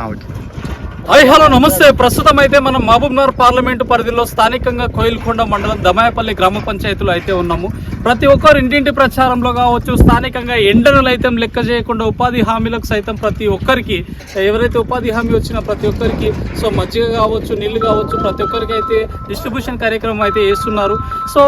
Okay hi hello నమస్తే. ప్రస్తుతం అయితే మనం మహబూబ్నగర్ పార్లమెంటు పరిధిలో స్థానికంగా కోయిల్కొండ మండలం దమాయపల్లి గ్రామ పంచాయతీలో అయితే ఉన్నాము. ప్రతి ఒక్కరు ఇంటింటి ప్రచారంలో కావచ్చు స్థానికంగా ఎండలు అయితే లెక్క చేయకుండా ఉపాధి హామీలకు సైతం ప్రతి ఒక్కరికి ఎవరైతే ఉపాధి హామీ వచ్చిన ప్రతి ఒక్కరికి సో మజ్జిగ కావచ్చు నీళ్ళు కావచ్చు ప్రతి ఒక్కరికి అయితే డిస్ట్రిబ్యూషన్ కార్యక్రమం అయితే చేస్తున్నారు. సో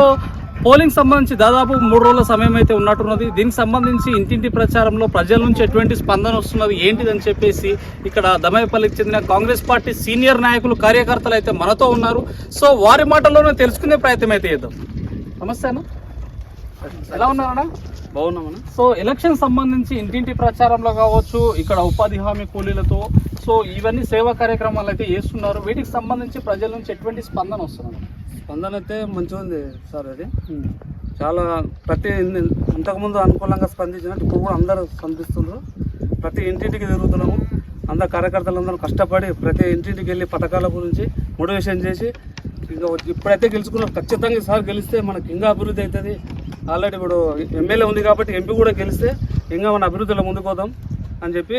పోలింగ్ సంబంధించి దాదాపు మూడు రోజుల సమయం అయితే ఉన్నట్టున్నది. దీనికి సంబంధించి ఇంటింటి ప్రచారంలో ప్రజల నుంచి ఎటువంటి స్పందన వస్తున్నది ఏంటిదని చెప్పేసి ఇక్కడ దమాయపల్లికి చెందిన కాంగ్రెస్ పార్టీ సీనియర్ నాయకులు కార్యకర్తలు అయితే మనతో ఉన్నారు. సో వారి మాటల్లోనే తెలుసుకునే ప్రయత్నం అయితే చేద్దాం. నమస్తే అన్న. ఎలా ఉన్నారన్నా బాగున్నామన్నా సో ఎలక్షన్ సంబంధించి ఇంటింటి ప్రచారంలో కావచ్చు ఇక్కడ ఉపాధి హామీ కూలీలతో సో ఇవన్నీ సేవా కార్యక్రమాలు అయితే చేస్తున్నారు. వీటికి సంబంధించి ప్రజల నుంచి ఎటువంటి స్పందన వస్తున్నారు స్పందన అయితే మంచిగా ఉంది సార్ అది. చాలా ప్రతి ఇంతకుముందు అనుకూలంగా స్పందించినట్టు ఇప్పుడు కూడా అందరూ స్పందిస్తున్నారు. ప్రతి ఇంటింటికి తిరుగుతున్నాము. అందరు కార్యకర్తలు అందరూ కష్టపడి ప్రతి ఇంటింటికి వెళ్ళి పథకాల గురించి మోటివేషన్ చేసి ఇంకా ఇప్పుడైతే గెలుచుకున్నారు. ఖచ్చితంగా ఈసారి గెలిస్తే మనకి ఇంకా అభివృద్ధి అవుతుంది. ఆల్రెడీ ఇప్పుడు ఎమ్మెల్యే ఉంది కాబట్టి ఎంపీ కూడా గెలిస్తే ఇంకా మన అభివృద్ధిలో ముందుకు పోదాం అని చెప్పి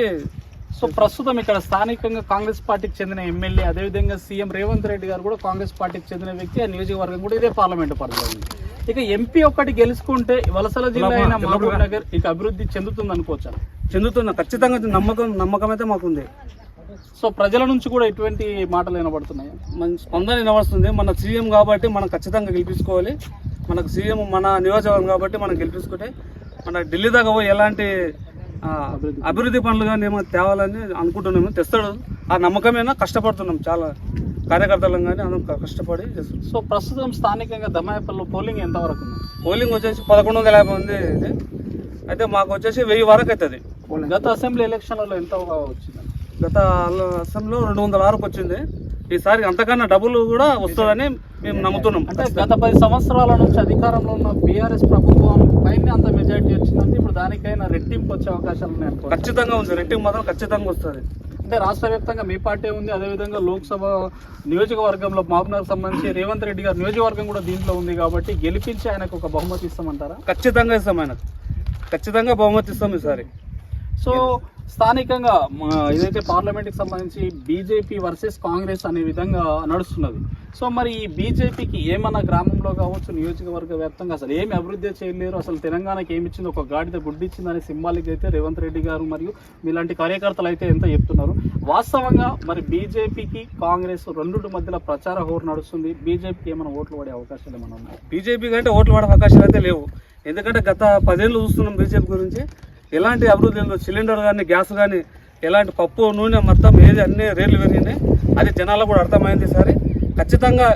సో ప్రస్తుతం ఇక్కడ స్థానికంగా కాంగ్రెస్ పార్టీకి చెందిన ఎమ్మెల్యే అదేవిధంగా సీఎం రేవంత్ రెడ్డి గారు కూడా కాంగ్రెస్ పార్టీకి చెందిన వ్యక్తి. ఆ నియోజకవర్గం కూడా ఇదే పార్లమెంటు పరిధిలో ఉంది. ఇక ఎంపీ ఒక్కటి గెలుచుకుంటే వలసల జిల్లా అయిన మహబూబ్ నగర్ ఇక అభివృద్ధి చెందుతుంది అనుకోవచ్చా? చెందుతున్న ఖచ్చితంగా నమ్మకం నమ్మకం అయితే మాకుంది. సో ప్రజల నుంచి కూడా ఎటువంటి మాటలు వినబడుతున్నాయి? మన స్పందన వినవస్తుంది మన సీఎం కాబట్టి మనం ఖచ్చితంగా గెలిపించుకోవాలి. మనకు సీఎం మన నియోజకవర్గం కాబట్టి మనం గెలిపించుకుంటే మన ఢిల్లీ దాకా పోయి ఎలాంటి అభివృద్ధి పనులు. కానీ ఏమో తేవాలని అనుకుంటున్నాము. తెస్తాడు. ఆ నమ్మకమేనా? కష్టపడుతున్నాం. చాలా కార్యకర్తలం కానీ అందరం కష్టపడి చేస్తున్నాం. సో ప్రస్తుతం స్థానికంగా దమాయపల్లిలో పోలింగ్ ఎంతవరకు ఉంది? పోలింగ్ వచ్చేసి పదకొండు వందల యాభై ఉంది ఇది. అయితే మాకు వచ్చేసి వెయ్యి వరకు అవుతుంది గత అసెంబ్లీ ఎలక్షన్లలో ఎంత వచ్చింది? గత అసెంబ్లీలో రెండు వందల ఆరుకు వచ్చింది. ఈసారి అంతకన్నా డబ్బులు కూడా వస్తుందని మేము నమ్ముతున్నాం. అంటే గత పది సంవత్సరాల నుంచి అధికారంలో ఉన్న బీఆర్ఎస్ ప్రభుత్వం పైన దానికైనా రెట్టింపు వచ్చే అవకాశాలు ఉన్నాయి ఖచ్చితంగా ఉంది. రెట్టింగ్ మాత్రం ఖచ్చితంగా వస్తుంది. అంటే రాష్ట్ర వ్యాప్తంగా మీ పార్టీ ఉంది అదేవిధంగా లోక్సభ నియోజకవర్గంలో మహబూబ్నగర్ సంబంధించి రేవంత్ రెడ్డి గారు నియోజకవర్గం కూడా దీంట్లో ఉంది కాబట్టి గెలిపించి ఆయనకు ఒక బహుమతి ఇస్తామంటారా? ఖచ్చితంగా ఇస్తాం ఆయనకు. ఖచ్చితంగా బహుమతి ఇస్తాం ఈసారి. సో స్థానికంగా ఏదైతే పార్లమెంట్కి సంబంధించి బీజేపీ వర్సెస్ కాంగ్రెస్ అనే విధంగా నడుస్తున్నది. సో మరి ఈ బీజేపీకి ఏమన్నా గ్రామంలో కావచ్చు నియోజకవర్గ వ్యాప్తంగా అసలు ఏమి అభివృద్ధి చేయలేరు అసలు తెలంగాణకి ఏమి ఇచ్చింది ఒక గాడిద గుడ్డిచ్చిందని సింబాలిక్ అయితే రేవంత్ రెడ్డి గారు మరియు మీలాంటి కార్యకర్తలు అయితే ఎంత చెప్తున్నారు. వాస్తవంగా మరి బీజేపీకి కాంగ్రెస్ రెండు మధ్యలో ప్రచార హోరు నడుస్తుంది. బీజేపీకి ఏమైనా ఓట్లు పడే అవకాశాలు ఏమైనా ఉన్నాయి? బీజేపీకి అంటే ఓట్లు పడే అవకాశాలు అయితే లేవు. ఎందుకంటే గత పదేళ్ళు చూస్తున్నాం బీజేపీ గురించి. ఎలాంటి అభివృద్ధి సిలిండర్ కానీ గ్యాస్ కానీ ఎలాంటి పప్పు నూనె మొత్తం ఏది అన్ని రేట్లు పెరిగినాయి. అది జనాలకు కూడా అర్థమైంది సరే ఖచ్చితంగా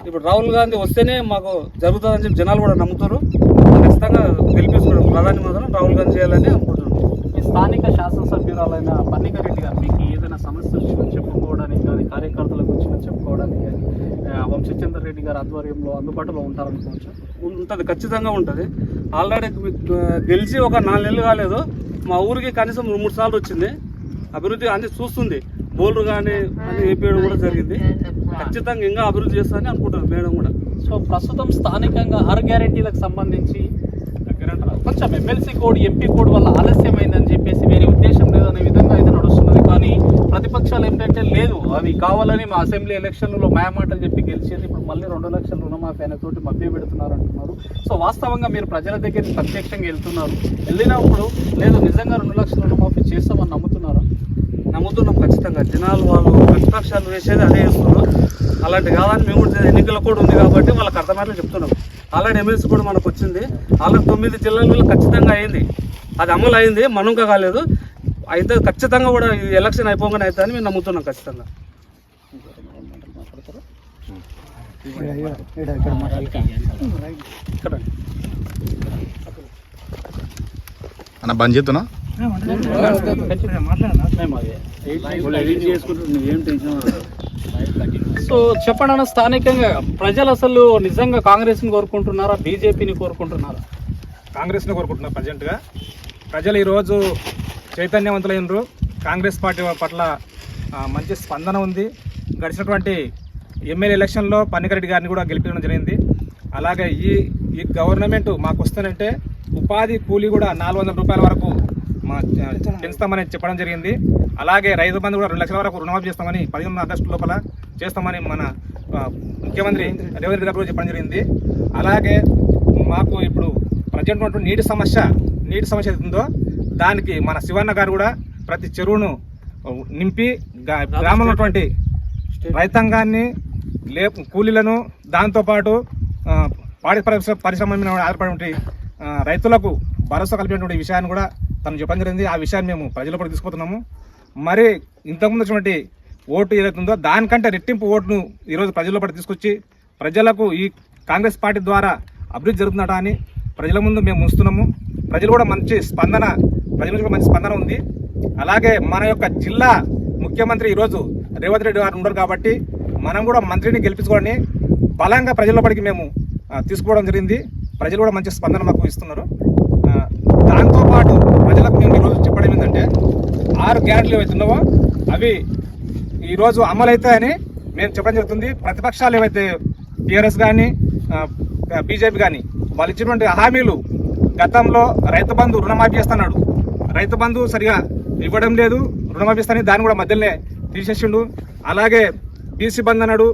ఇప్పుడు రాహుల్ గాంధీ వస్తేనే మాకు జరుగుతుందని చెప్పి జనాలు కూడా నమ్ముతారు. ఖచ్చితంగా గెలిపిస్తున్నాం ప్రధాని మాత్రం రాహుల్ గాంధీ చేయాలని అనుకుంటున్నాం. ఈ స్థానిక శాసనసభ్యురాలైన పన్నిక రెడ్డి గారు మీకు ఏదైనా సమస్య వచ్చినా చెప్పుకోవడానికి కానీ కార్యకర్తలకు వచ్చినా చెప్పుకోవడానికి కానీ ఆ, వంశీచంద్ర రెడ్డి గారి ఆధ్వర్యంలో అందుబాటులో ఉంటారనుకోవచ్చు? ఉంటుంది ఖచ్చితంగా ఉంటుంది. ఆల్రెడీ గెలిచి ఒక నాలుగు నెలలు కాలేదు. మా ఊరికి కనీసం మూడు సార్లు వచ్చింది. అభివృద్ధి అన్ని చూస్తుంది. బోర్లు కానీ వేపేయడం కూడా జరిగింది. ఖచ్చితంగా ఇంకా అభివృద్ధి చేస్తానని అనుకుంటున్నాను మేడం కూడా. సో ప్రస్తుతం స్థానికంగా ఆరు గ్యారెంటీలకు సంబంధించి కొంచెం ఎమ్మెల్సీ కోడ్ ఎంపీ కోడ్ వల్ల ఆలస్యమైందని చెప్పేసి వేరే ఉద్దేశం లేదనే విధంగా అయితే నడుస్తున్నది కానీ ప్రతిపక్షాలు ఏంటంటే లేదు అవి కావాలని మా అసెంబ్లీ ఎలక్షన్లో మాయమాటలు చెప్పి గెలిచేది ఇప్పుడు మళ్ళీ రెండు లక్షల రుణమాఫీ అయిన తోటి మభ్య పెడుతున్నారు అంటున్నారు. సో వాస్తవంగా మీరు ప్రజల దగ్గరికి ప్రత్యక్షంగా వెళ్తున్నారు. వెళ్ళినప్పుడు లేదు నిజంగా రెండు లక్షల రుణమాఫీ చేస్తామని నమ్ముతున్నారా? నమ్ముతున్నాం ఖచ్చితంగా. జనాలు వాళ్ళు ప్రతిపక్షాలు వేసేది అదే చేస్తున్నారు. అలాంటి కాదని మేము కూడా ఎన్నికల కూడా ఉంది కాబట్టి వాళ్ళకి అర్థమైతే చెప్తున్నాం. అలాంటి ఎమ్మెల్సీ కూడా మనకు వచ్చింది. ఆల్రెడీ తొమ్మిది జిల్లాలలో ఖచ్చితంగా అయింది. అది అమలు అయింది మనుగా కాలేదు. అయితే ఖచ్చితంగా కూడా ఈ ఎలక్షన్ అయిపోగానే అవుతుందని మేము నమ్ముతున్నాం ఖచ్చితంగా. అన్న బంద్ చేస్తున్నా. సో చెప్పండి అన్న స్థానికంగా ప్రజలు అసలు నిజంగా కాంగ్రెస్ని కోరుకుంటున్నారా బీజేపీని కోరుకుంటున్నారా? కాంగ్రెస్ని కోరుకుంటున్నారు ప్రజెంట్గా ప్రజలు ఈరోజు చైతన్యవంతులైనరు. కాంగ్రెస్ పార్టీ పట్ల మంచి స్పందన ఉంది. గడిచినటువంటి ఎమ్మెల్యే ఎలక్షన్లో పన్నికరెడ్డి గారిని కూడా గెలిపించడం జరిగింది. అలాగే ఈ ఈ గవర్నమెంట్ మాకు వస్తుందంటే ఉపాధి కూలీ కూడా నాలుగు వందల రూపాయల వరకు మా పెంచుతామని చెప్పడం జరిగింది. అలాగే రైతు బంధు కూడా రెండు లక్షల వరకు రుణమాఫీ చేస్తామని పదిహేను ఆగస్టు లోపల చేస్తామని మన ముఖ్యమంత్రి రేవంత్ రెడ్డి గారు చెప్పడం జరిగింది. అలాగే మాకు ఇప్పుడు ప్రజెంట్ ఉన్నటువంటి నీటి సమస్య నీటి సమస్య ఏది ఉందో దానికి మన శివన్న గారు కూడా ప్రతి చెరువును నింపి గ్రామంలో ఉన్నటువంటి రైతాంగాన్ని లే కూలీలను దాంతోపాటు పాడి పరిశ్రమ పరిశ్రమ మీద ఆధారపడి రైతులకు భరోసా కల్పినటువంటి విషయాన్ని కూడా తను చెప్పడం జరిగింది. ఆ విషయాన్ని మేము ప్రజల కూడా తీసుకుపోతున్నాము. మరి ఇంతకుముందు వచ్చినటువంటి ఓటు ఏదైతుందో దానికంటే రెట్టింపు ఓటును ఈరోజు ప్రజల పడి తీసుకొచ్చి ప్రజలకు ఈ కాంగ్రెస్ పార్టీ ద్వారా అభివృద్ధి జరుగుతుందట అని ప్రజల ముందు మేము ఉంచుతున్నాము. ప్రజలు కూడా మంచి స్పందన ప్రజల నుంచి మంచి స్పందన ఉంది. అలాగే మన యొక్క జిల్లా ముఖ్యమంత్రి ఈరోజు రేవంత్ రెడ్డి గారు ఉండరు కాబట్టి మనం కూడా మంత్రిని గెలిపించుకోవాలని బలంగా ప్రజలపడికి మేము తీసుకోవడం జరిగింది. ప్రజలు కూడా మంచి స్పందన మాకు ఇస్తున్నారు. దాంతోపాటు ప్రజలకు మేము ఈరోజు చెప్పడం ఏంటంటే ఆరు గ్యారెంట్లు ఏవైతున్నావో అవి ఈరోజు అమలవుతాయని మేము చెప్పడం జరుగుతుంది. ప్రతిపక్షాలు ఏవైతే టీఆర్ఎస్ కానీ బీజేపీ కానీ వాళ్ళు ఇచ్చినటువంటి హామీలు గతంలో రైతు బంధు రుణమాఫీ చేస్తున్నాడు. రైతు బంధు సరిగా ఇవ్వడం లేదు రుణమాఫీస్తాని దాన్ని కూడా మధ్యలోనే తీసేసిండు. అలాగే బీసీ బంద్ అన్నాడు